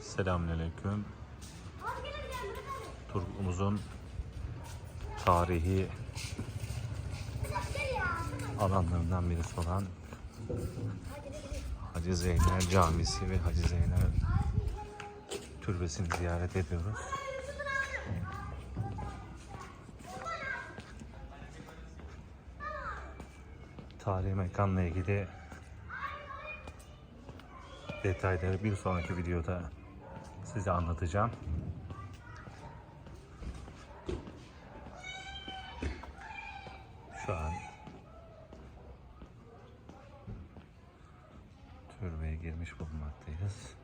Selamünaleyküm. Turgumuzun tarihi alanlarından birisi olan Hacı Zeynel Camisi ve Hacı Zeynel Türbesi'ni ziyaret ediyoruz. Tarihi mekanla ilgili detayları bir sonraki videoda size anlatacağım. Şu an türbeye girmiş bulunmaktayız.